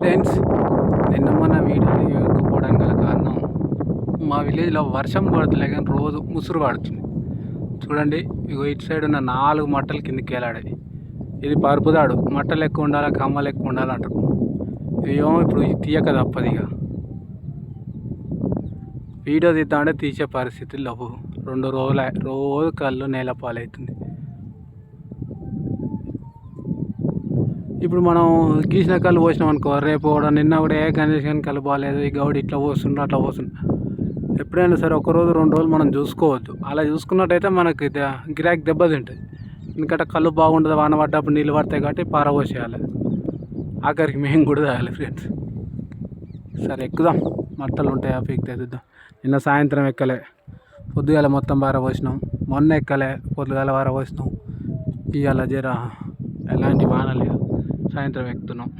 Friends నిన్న మన వీడియోని ఇవ్వకపోవడానికి గల కారణం మా విలేజ్లో వర్షం పడుతులే కానీ రోజు ముసురు పడుతుంది చూడండి ఇగో ఇటు సైడ్ ఉన్న నాలుగు మట్టలు కిందకి వెళ్ళాడాయి ఇది పరుపుదాడు మట్టలు ఎక్కువ ఉండాలా కమ్మలు ఎక్కువ ఉండాలి అంటారు. ఇప్పుడు ఇది తీయక తప్పదు ఇక వీడియో తీద్దామంటే తీసే పరిస్థితి లేవు రెండు రోజులు రోజు కళ్ళు నేల పాలవుతుంది ఇప్పుడు మనం గీసిన కళ్ళు పోసినాం అనుకో రేపు కూడా నిన్న కూడా ఏ కండిషన్ కళ్ళు బాగాలేదు ఈ గౌడి ఇట్లా పోస్తుండ్రు అట్లా పోస్తుండ్రు. ఎప్పుడైనా సరే ఒకరోజు రెండు రోజులు మనం చూసుకోవద్దు. అలా చూసుకున్నట్టయితే మనకి ద- గిరాకీ దెబ్బతింటుంది ఎందుకంటే కళ్ళు బాగుంటుంది వాన పడ్డప్పుడు నీళ్ళు పడతాయి కాబట్టి పారబోసేయాలి ఆఖరికి మేము కూడా తాగాలి ఫ్రెండ్స్ సరే ఎక్కుదాం. మట్టలు ఉంటాయి ఆ పీక్ తెద్దాం నిన్న సాయంత్రం ఎక్కలే. పొద్దుగాల మొత్తం పారబోసినాం మొన్న ఎక్కలే పొద్దుగాల పారబోసినాం ఇవాళ జర ఎలా సాయంత్రం ఎక్కుతున్నాం.